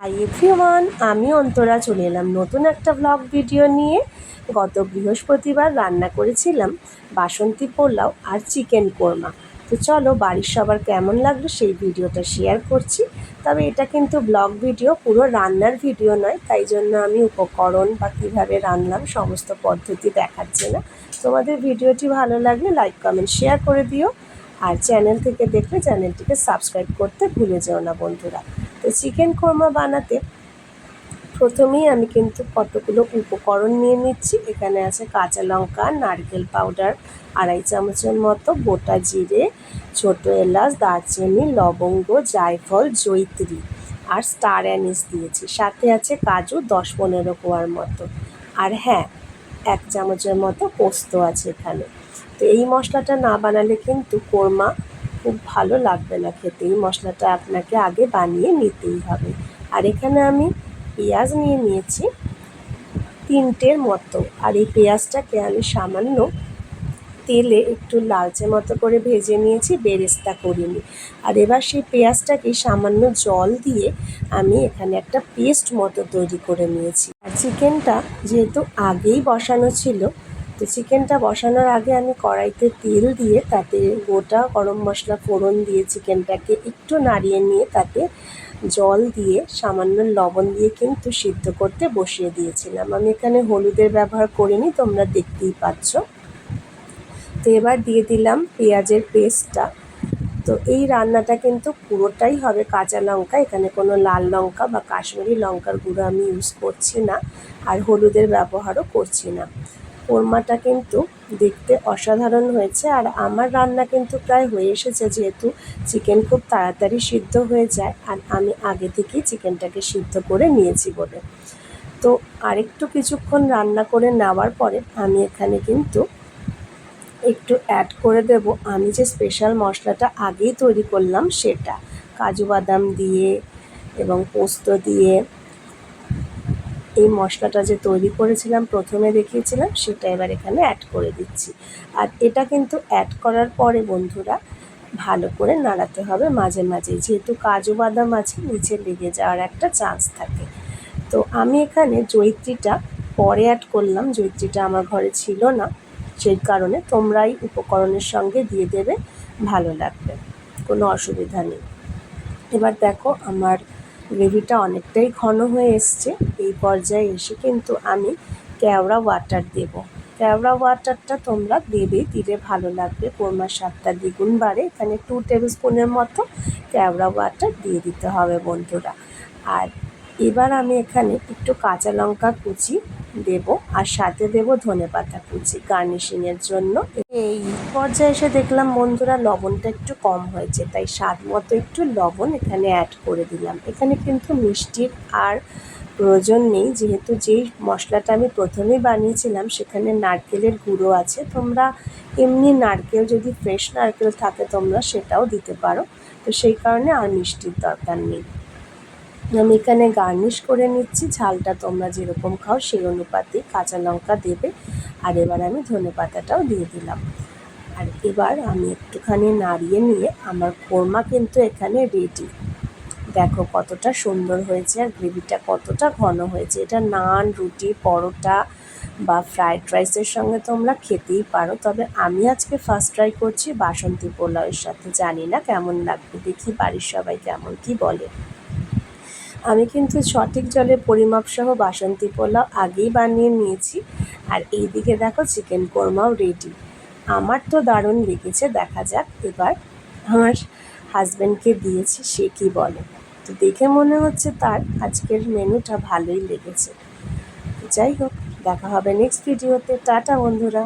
Hi everyone আমি অন্তরা চলে এলাম নতুন একটা ব্লগ ভিডিও নিয়ে। গত বৃহস্পতিবার রান্না করেছিলাম বাসন্তী পোলাও আর চিকেন কোরমা। তো চলো, বাড়ির সবার কেমন লাগল সেই ভিডিওটা শেয়ার করছি। তবে এটা কিন্তু ব্লগ ভিডিও পুরো রান্নার ভিডিও নয়, তাই জন্য আমি উপকরণ বা কীভাবে রান্নাম সমস্ত পদ্ধতি দেখাচ্ছি না। তোমাদের ভিডিওটি ভালো লাগলে লাইক কমেন্ট শেয়ার করে দিও। আর চ্যানেল থেকে দেখলে চ্যানেলটিকে সাবস্ক্রাইব করতে ভুলে যেও না বন্ধুরা। তো চিকেন কোরমা বানাতে প্রথমেই আমি কিন্তু কতগুলো উপকরণ নিয়ে নিচ্ছি। এখানে আছে কাঁচা লঙ্কা, নারকেল পাউডার আড়াই চামচের মতো গোটা জিরে, ছোট এলাচ, দারচিনি, লবঙ্গ, জায়ফল জৈত্রী আর স্টার অ্যানিস দিয়েছি। সাথে আছে কাজু দশ পনেরো কোয়ার মতো। আর হ্যাঁ এক চামচের মতো পোস্ত আছে এখানে। তো এই মশলাটা না বানালে কিন্তু কোরমা খুব ভালো লাগবে না খেতে। এই মশলাটা আপনাকে আগে বানিয়ে নিতেই হবে। আর এখানে আমি পেঁয়াজ নিয়ে নিয়েছি তিনটের মতো। আর এই পেঁয়াজটাকে আমি সামান্য তেলে একটু লালচে মতো করে ভেজে নিয়েছি, বেরেস্তা করিনি। আর এবার সেই পেঁয়াজটাকে সামান্য জল দিয়ে আমি এখানে একটা পেস্ট মতো তৈরি করে নিয়েছি। আর চিকেনটা যেহেতু আগেই বসানো ছিল তো চিকেনটা বসানোর আগে আমি কড়াইতে তেল দিয়ে তাতে গোটা গরম মশলা ফোড়ন দিয়ে চিকেনটাকে একটু নাড়িয়ে নিয়ে তাতে জল দিয়ে সামান্য লবণ দিয়ে কিন্তু সিদ্ধ করতে বসিয়ে দিয়েছিলাম। আমি এখানে হলুদের ব্যবহার করিনি, তোমরা দেখতেই পাচ্ছ। তো এবার দিয়ে দিলাম পেঁয়াজের পেস্টটা। তো এই রান্নাটা কিন্তু পুরোটাই হবে কাঁচা লঙ্কা, এখানে কোনো লাল লঙ্কা বা কাশ্মীরি লঙ্কার গুঁড়ো আমি ইউজ করছি না আর হলুদের ব্যবহারও করছি না। কোরমাটা কিন্তু দেখতে অসাধারণ হয়েছে আর আমার রান্না কিন্তু প্রায় হয়ে এসেছে যেহেতু চিকেন খুব তাড়াতাড়ি সিদ্ধ হয়ে যায় আর আমি আগে থেকেই চিকেনটাকে সিদ্ধ করে নিয়েছি বলে। তো আরেকটু কিছুক্ষণ রান্না করে নেওয়ার পরে আমি এখানে কিন্তু একটু অ্যাড করে দেব। আমি যে স্পেশাল মশলাটা আগেই তৈরি করলাম সেটা। কাজু বাদাম দিয়ে এবং পোস্ত দিয়ে এই মশলাটা যে তৈরি করেছিলাম, প্রথমে দেখিয়েছিলাম, সেটা এবার এখানে অ্যাড করে দিচ্ছি। আর এটা কিন্তু অ্যাড করার পরে বন্ধুরা, ভালো করে নাড়াতে হবে মাঝে মাঝে। যেহেতু কাজু বাদাম আছে, নিচে লেগে যাওয়ার একটা চান্স থাকে। তো আমি এখানে জৈত্রীটা পরে অ্যাড করলাম। জৈত্রীটা আমার ঘরে ছিল না, সেই কারণে তোমরাই উপকরণের সঙ্গে দিয়ে দেবে, ভালো লাগবে, কোনো অসুবিধা নেই। এবার দেখো আমার গ্রেভিটা অনেকটাই ঘন হয়ে এসছে। এই পর্যায়ে এসে কিন্তু আমি কেওড়া ওয়াটার দেব। কেওড়া ওয়াটারটা তোমরা দেবে, দিলে ভালো লাগবে। কোরমার স্বাদটা দ্বিগুণ বাড়ে। এখানে টু টেবিল স্পুনের মতো কেওড়া ওয়াটার দিয়ে দিতে হবে বন্ধুরা। আর এবার আমি এখানে একটু কাঁচা লঙ্কা কুচি দেব আর সাথে দেব ধনে পাতা কুচি গার্নিশিংয়ের জন্য। এই পর্যায়ে এসে দেখলাম বন্ধুরা লবণটা একটু কম হয়েছে, তাই স্বাদ মতো একটু লবণ এখানে অ্যাড করে দিলাম। এখানে কিন্তু মিষ্টির আর প্রয়োজন নেই, যেহেতু যেই মশলাটা আমি প্রথমেই বানিয়েছিলাম সেখানে নারকেলের গুঁড়ো আছে। তোমরা এমনি নারকেল যদি ফ্রেশ নারকেল থাকে তোমরা সেটাও দিতে পারো। তো সেই কারণে আর মিষ্টির দরকার নেই। আমি এখানে গার্নিশ করে নিচ্ছি। ঝালটা তোমরা যেরকম খাও সেই অনুপাতে কাঁচা লঙ্কা দেবে। আর এবার আমি ধনে পাতাটাও দিয়ে দিলাম। আর এবার আমি একটুখানি নাড়িয়ে নিয়ে আমার কোরমা কিন্তু এখানে রেডি দেখো কতটা সুন্দর হয়েছে আর গ্রেভিটা কতটা ঘন হয়েছে। এটা নান, রুটি, পরোটা বা ফ্রায়েড রাইসের সঙ্গে তোমরা খেতেই পারো। তবে আমি আজকে ফার্স্ট ট্রাই করছি বাসন্তী পোলাওয়ের সাথে। জানি না কেমন লাগবে। দেখি বাড়ির সবাই কেমন, কি বলে? আমি কিন্তু সঠিক জলের পরিমাপ সহ বাসন্তী পোলাও আগেই বানিয়ে নিয়েছি। আর এই দিকে দেখো চিকেন কোরমাও রেডি আমার তো দারুণ লেগেছে, দেখা যাক এবার আমার হাজব্যান্ডকে দিয়েছি, সে কী বলে। তো দেখে মনে হচ্ছে তার আজকের মেনুটা ভালোই লেগেছে। যাই হোক, দেখা হবে নেক্সট ভিডিওতে টাটা বন্ধুরা।